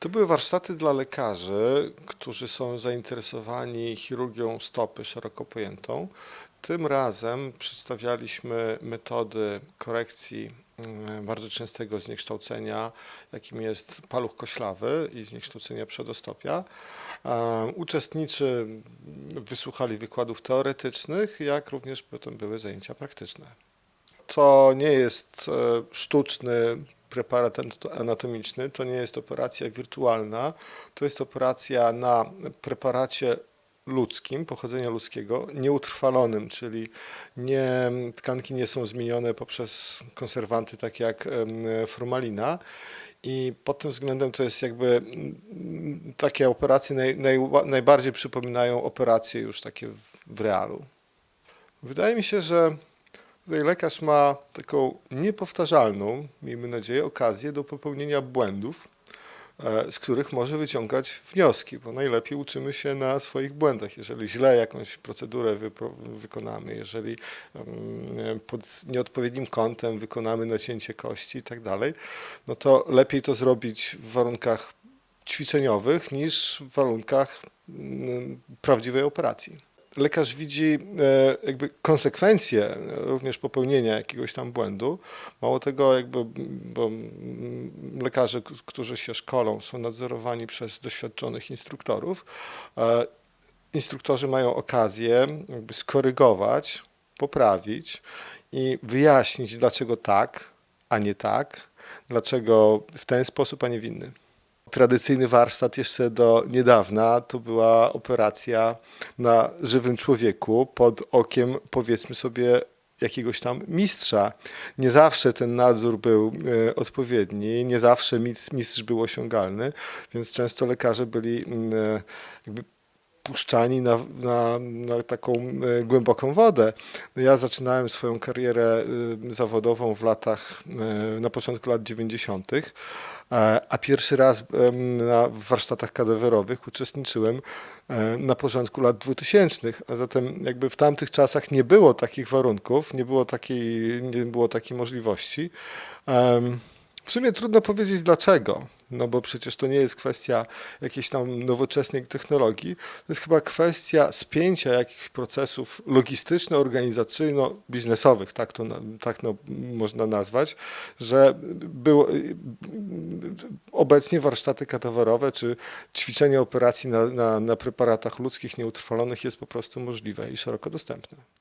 To były warsztaty dla lekarzy, którzy są zainteresowani chirurgią stopy szeroko pojętą. Tym razem przedstawialiśmy metody korekcji mm, bardzo częstego zniekształcenia, jakim jest paluch koślawy i zniekształcenia przedostopia. E, Uczestnicy wysłuchali wykładów teoretycznych, jak również potem były zajęcia praktyczne. To nie jest e, sztuczny preparat anatomiczny, to nie jest operacja wirtualna, to jest operacja na preparacie ludzkim, pochodzenia ludzkiego, nieutrwalonym, czyli nie, tkanki nie są zmienione poprzez konserwanty takie jak formalina i pod tym względem to jest jakby takie operacje naj, naj, najbardziej przypominają operacje już takie w, w realu. Wydaje mi się, że Tutaj lekarz ma taką niepowtarzalną, miejmy nadzieję, okazję do popełnienia błędów, e, z których może wyciągać wnioski, bo najlepiej uczymy się na swoich błędach. Jeżeli źle jakąś procedurę wykonamy, jeżeli pod nieodpowiednim kątem wykonamy nacięcie kości i tak dalej, no to lepiej to zrobić w warunkach ćwiczeniowych niż w warunkach prawdziwej operacji lekarz widzi e, jakby konsekwencje również popełnienia jakiegoś tam błędu. Mało tego, jakby, bo lekarze, którzy się szkolą, są nadzorowani przez doświadczonych instruktorów. E, Instruktorzy mają okazję jakby skorygować, poprawić i wyjaśnić, dlaczego tak, a nie tak, dlaczego w ten sposób, a nie w inny. Tradycyjny warsztat jeszcze do niedawna to była operacja na żywym człowieku pod okiem, powiedzmy sobie, jakiegoś tam mistrza. Nie zawsze ten nadzór był e, odpowiedni, nie zawsze mistrz, był osiągalny, więc często lekarze byli mm, e, jakby puszczani na, na, na taką e, głęboką wodę. No ja zaczynałem swoją karierę e, zawodową w latach, e, na początku lat 90., e, a pierwszy raz na w warsztatach kadawerowych uczestniczyłem na początku lat 2000, a zatem jakby w tamtych czasach nie było takich warunków, nie było takiej, nie było takiej możliwości. W sumie trudno powiedzieć dlaczego, no bo przecież to nie jest kwestia jakiejś tam nowoczesnej technologii, to jest chyba kwestia spięcia jakichś procesów logistyczno-organizacyjno-biznesowych, tak to tak no, można nazwać, że było, obecnie warsztaty katawarowe czy ćwiczenie operacji na, na, na preparatach ludzkich nieutrwalonych jest po prostu możliwe i szeroko dostępne.